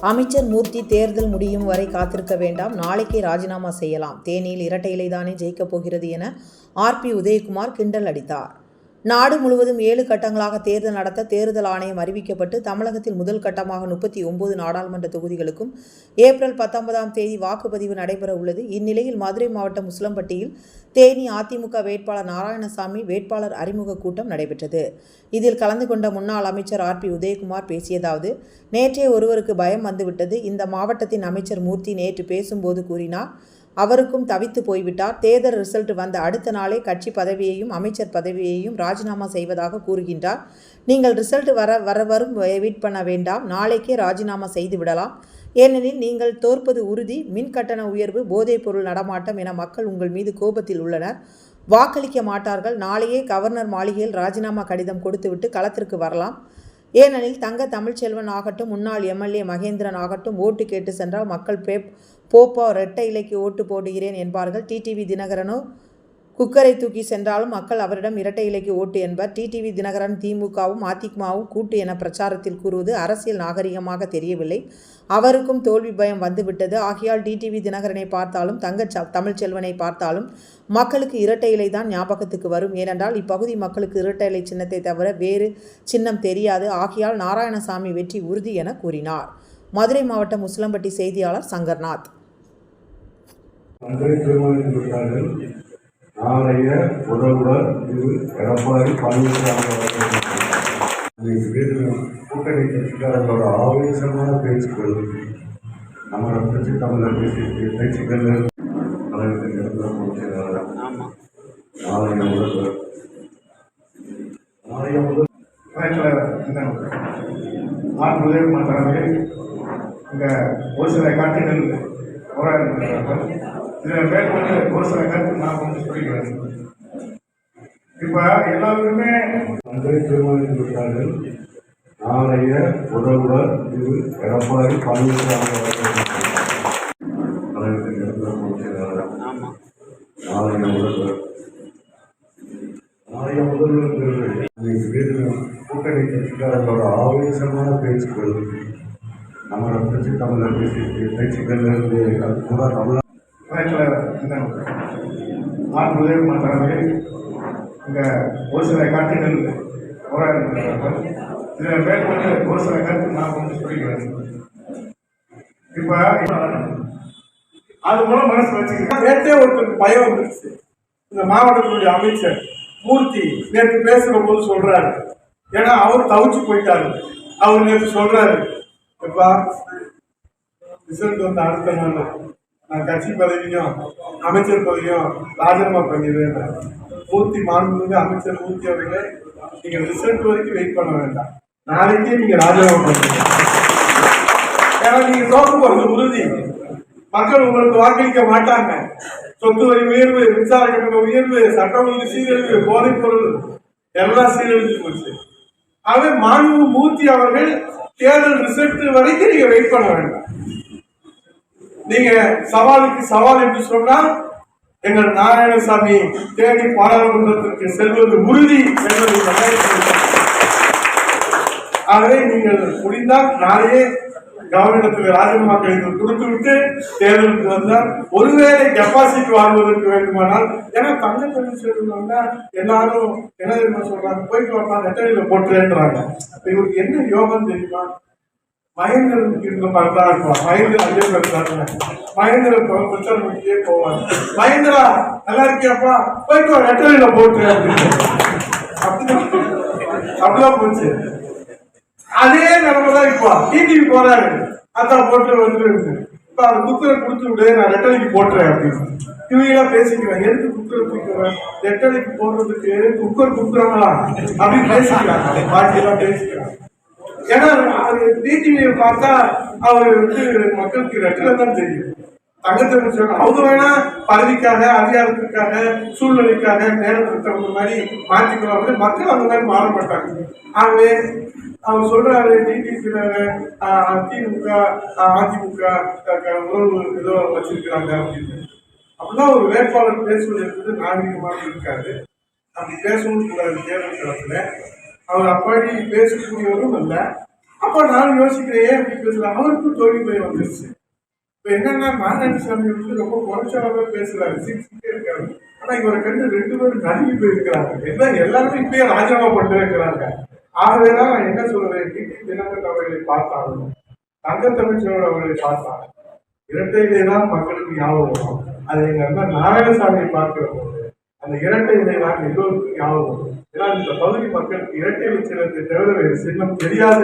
அமைச்சர் மூர்த்தி தேர்தல் முடியும் வரை காத்திருக்க வேண்டாம். நாளைக்கே ராஜினாமா செய்யலாம். தேனியில் இரட்டை இலைதானே ஜெயிக்கப் போகிறது என ஆர்பி உதயகுமார் கிண்டல் அடித்தார். நாடு முழுவதும் ஏழு கட்டங்களாக தேர்தல் நடத்த தேர்தல் ஆணையம் அறிவிக்கப்பட்டு தமிழகத்தில் முதல் கட்டமாக முப்பத்தி ஒன்பது நாடாளுமன்ற தொகுதிகளுக்கும் ஏப்ரல் பத்தொன்பதாம் தேதி வாக்குப்பதிவு நடைபெற உள்ளது. இந்நிலையில் மதுரை மாவட்டம் முஸ்லம்பட்டியில் தேனி அதிமுக வேட்பாளர் நாராயணசாமி வேட்பாளர் அறிமுக கூட்டம் நடைபெற்றது. இதில் கலந்து கொண்ட முன்னாள் அமைச்சர் ஆர் பி உதயகுமார் பேசியதாவது நேற்றே ஒருவருக்கு பயம் வந்துவிட்டது. இந்த மாவட்டத்தின் அமைச்சர் மூர்த்தி நேற்று பேசும்போது கூறினார் அவருக்கும் தவித்து போய்விட்டார். தேர்தல் ரிசல்ட் வந்த அடுத்த நாளே கட்சி பதவியையும் அமைச்சர் பதவியையும் ராஜினாமா செய்வதாக கூறுகின்றார். நீங்கள் ரிசல்ட் வர வர வரும் வெயிட் பண்ண வேண்டாம். நாளைக்கே ராஜினாமா செய்து விடலாம். ஏனெனில் நீங்கள் தோற்பது உறுதி மின் கட்டண உயர்வு போதைப்பொருள் நடமாட்டம் என மக்கள் உங்கள் மீது கோபத்தில் உள்ளனர். வாக்களிக்க மாட்டார்கள். நாளையே கவர்னர் மாளிகையில் ராஜினாமா கடிதம் கொடுத்துவிட்டு களத்திற்கு வரலாம். ஏனெனில் தங்க தமிழ்ச்செல்வன் ஆகட்டும் முன்னாள் எம்எல்ஏ மகேந்திரன் ஆகட்டும் ஓட்டு கேட்டு சென்றால் மக்கள் பே போப்பா ரெட்டை இலைக்கு ஓட்டு போடுகிறேன் என்பார்கள். டிடிவி தினகரனோ குக்கரை தூக்கி சென்றாலும் மக்கள் அவரிடம் இரட்டை இலைக்கு ஓட்டு என்பர். டிடிவி தினகரன் திமுகவும் அதிமுகவும் கூட்டு என பிரச்சாரத்தில் கூறுவது அரசியல் நாகரிகமாக தெரியவில்லை. அவருக்கும் தோல்வி பயம் வந்துவிட்டது. ஆகையால் டிடிவி தினகரனை பார்த்தாலும் தங்க தமிழ்ச்செல்வனை பார்த்தாலும் மக்களுக்கு இரட்டை இலை தான் ஞாபகத்துக்கு வரும். ஏனென்றால் இப்பகுதி மக்களுக்கு இரட்டை இலை சின்னத்தை தவிர வேறு சின்னம் தெரியாது. ஆகையால் நாராயணசாமி வெற்றி உறுதி என கூறினார். மதுரை மாவட்டம் முஸ்லம்பட்டி செய்தியாளர் சங்கர்நாத். நாளைய உறவுடன் இது எடப்பாடி பழனிசாமி அவர்கள் கூட்டணி கட்சிக்காரர்களோட ஆவேசமான பேச்சுக்கள் நம்ம கட்சி தமிழர் பேசிய பேச்சுக்கள் தலைவர்கள் இருந்த போட்டியாளர் நாளைய முதல்வர் நாளைய முதல் ஆண் உதவி மாற்றார்கள் இங்க ஒரு சில காட்டுகள் போராடுகிறார்கள் இதில் மேற்கொண்டு ஒரு சில கருத்து நான் கொஞ்சம் சொல்லிக்கிறேன் இப்போ எல்லாருக்குமே அன்றை திருமணம் விட்டார்கள் நாளைய உறவுடன் இது எடப்பாடி பழனிசாமி நாளைய முதல்வர் நாளைய முதல்வர் கூட்டணி கட்சிக்காரர்களோட ஆவேசமான பேச்சுக்கள் நம்ம கட்சி தமிழர் பேசிய பேச்சுக்கள் இருந்து அது கூட தமிழ் ஆண் உதவி மாற்றார்கள் இங்க ஒரு சில காட்டுகள் போராடுகிறார்கள் இதில் மேற்கொண்டு ஒரு சில கருத்து நான் கொஞ்சம் சொல்லிக்கிறேன் இப்போ அது மூலம் மனசு வச்சுக்கிறேன் நேற்றே ஒருத்தருக்கு பயம் வந்துருச்சு. இந்த மாவட்டத்தினுடைய அமைச்சர் மூர்த்தி நேற்று பேசுற போது சொல்றாரு. ஏன்னா அவர் தவிச்சு போயிட்டாரு. அவர் நேற்று சொல்றாரு எப்பா ரிசல்ட் வந்து அடுத்த நாள் நான் கட்சி பதவியும் அமைச்சர் பதவியும் ராஜினாமா பண்ணிடுவேன் மூர்த்தி மாண்புமிகு அமைச்சர் மூர்த்தி அவர்களே நீங்க ரிசல்ட் வரைக்கும் வெயிட் பண்ண வேண்டாம். நாளைக்கே நீங்க ராஜினாமா பண்ணுங்க ஏன்னா நீங்க தோற்று போறது உறுதி. மக்கள் உங்களுக்கு வாக்களிக்க மாட்டாங்க. சொத்து வரி உயர்வு மின்சார கட்டண உயர்வு சட்டம் ஒழுங்கு சீரழிவு போதைப் பொருள் எல்லாம் சீரழிஞ்சு போச்சு. ஆகவே மாண்பு மூர்த்தி அவர்கள் தேர்தல் ரிசல்ட் வரைக்கும் நீங்க வெயிட் பண்ண வேண்டாம். நீங்க சவாலுக்கு சவால் என்று சொன்னால் எங்கள் நாராயணசாமி தேனி பாராளுமன்றத்திற்கு செல்வது உறுதி என்பதை ஆகவே நீங்கள் முடிந்தால் நாளையே கவர்னத்துக்கு ராஜினாமா கடிதம் கொடுத்து விட்டு தேர்தலுக்கு வந்தால் ஒருவேளை டெபாசிட் வாங்குவதற்கு வேண்டுமானால் ஏன்னா தங்க கமிஷன் எல்லாரும் என்ன தெரியுமா சொல்றாங்க? போயிட்டு வரலாம் நெட்டரியில போட்டுறேன்றாங்க. அப்ப இவருக்கு என்ன யோகம் தெரியுமா? மகேந்திரன் இருந்த மாதிரி தான் இருப்பான் மகேந்திரன் அதே மாதிரி தான் போவாங்க பிரச்சாரம் மகேந்திரா நல்லா இருக்கியாப்பா? போயிட்டு வா நெட்டரியில போட்டுறேன். அப்படின்னு அப்படிதான் போச்சு. அதே நிலைமை தான் இப்போ டிடிவி போறாரு. அதான் போட்டு வந்துருக்கு இப்ப அந்த குக்கரை கொடுத்து விடு நான் ரெட்டலைக்கு போட்டுறேன் அப்படின்னு. டிவியெல்லாம் பேசிக்கிறேன் பேசிக்கிறாங்க எதுக்கு குக்கரை தூக்குறேன் ரெட்டலைக்கு போடுறதுக்கு குக்கர் கொடுக்குறாங்களா அப்படின்னு பேசிக்கிறாங்க பாட்டி எல்லாம் பேசிக்கிறாங்க ஏன்னா அது டிடிவியை பார்த்தா அவர் வந்து மக்களுக்கு ரெட்டலை தான் தெரியும். தங்கத்தை சொல்றாங்க அவங்க வேணா பதவிக்காக அதிகாரத்திற்காக சூழ்நிலைக்காக நேரத்துக்கு தகுந்த மாதிரி மாற்றிக்கலாம் மக்கள் அந்த மாதிரி மாற மாட்டாங்க. ஆகவே அவர் சொல்றாரு டிடிவி திமுக அதிமுக உறவு ஏதோ வச்சிருக்கிறாங்க அப்படின்னு. அப்படிதான் ஒரு வேட்பாளர் பேசுவது என்பது நாகரிகமாக இருக்காது. அப்படி பேசவும் கூடாது தேர்தல் களத்துல அவர் அப்படி பேசக்கூடியவரும் இல்லை அப்ப நான் யோசிக்கிறேன் அப்படி பேசுறேன் அவருக்கும் தோல்வி போய் வந்துருச்சு. இப்போ என்னன்னா நாராயணசாமி வந்து ரொம்ப குறைச்சாவே பேசுறாரு. சிரிச்சுட்டே இருக்காரு. ஆனா இவரை கண்டு ரெண்டு பேரும் நடுங்கி போயிருக்கிறாங்க. எல்லாம் எல்லாருமே இப்பயே ராஜினாமா பண்ணிட்டு இருக்கிறாங்க. ஆகவேதான் நான் என்ன சொல்றேன் டிடி தினகரன் அவர்களை பார்த்தாலும் தங்க தமிழ்ச்சோடு அவர்களை பார்த்தாங்க இரட்டையிலே தான் மக்களுக்கு ஞாபகம் வரும். அது எங்க அண்ணா நாராயணசாமியை பார்க்கிற போது அந்த இரட்டை இலை தான் எல்லோருக்கும் ஞாபகம் வரும். ஏன்னா இந்த பகுதி மக்களுக்கு இரட்டை இலை சின்னத்தை தவிர வேறு சின்னம் தெரியாத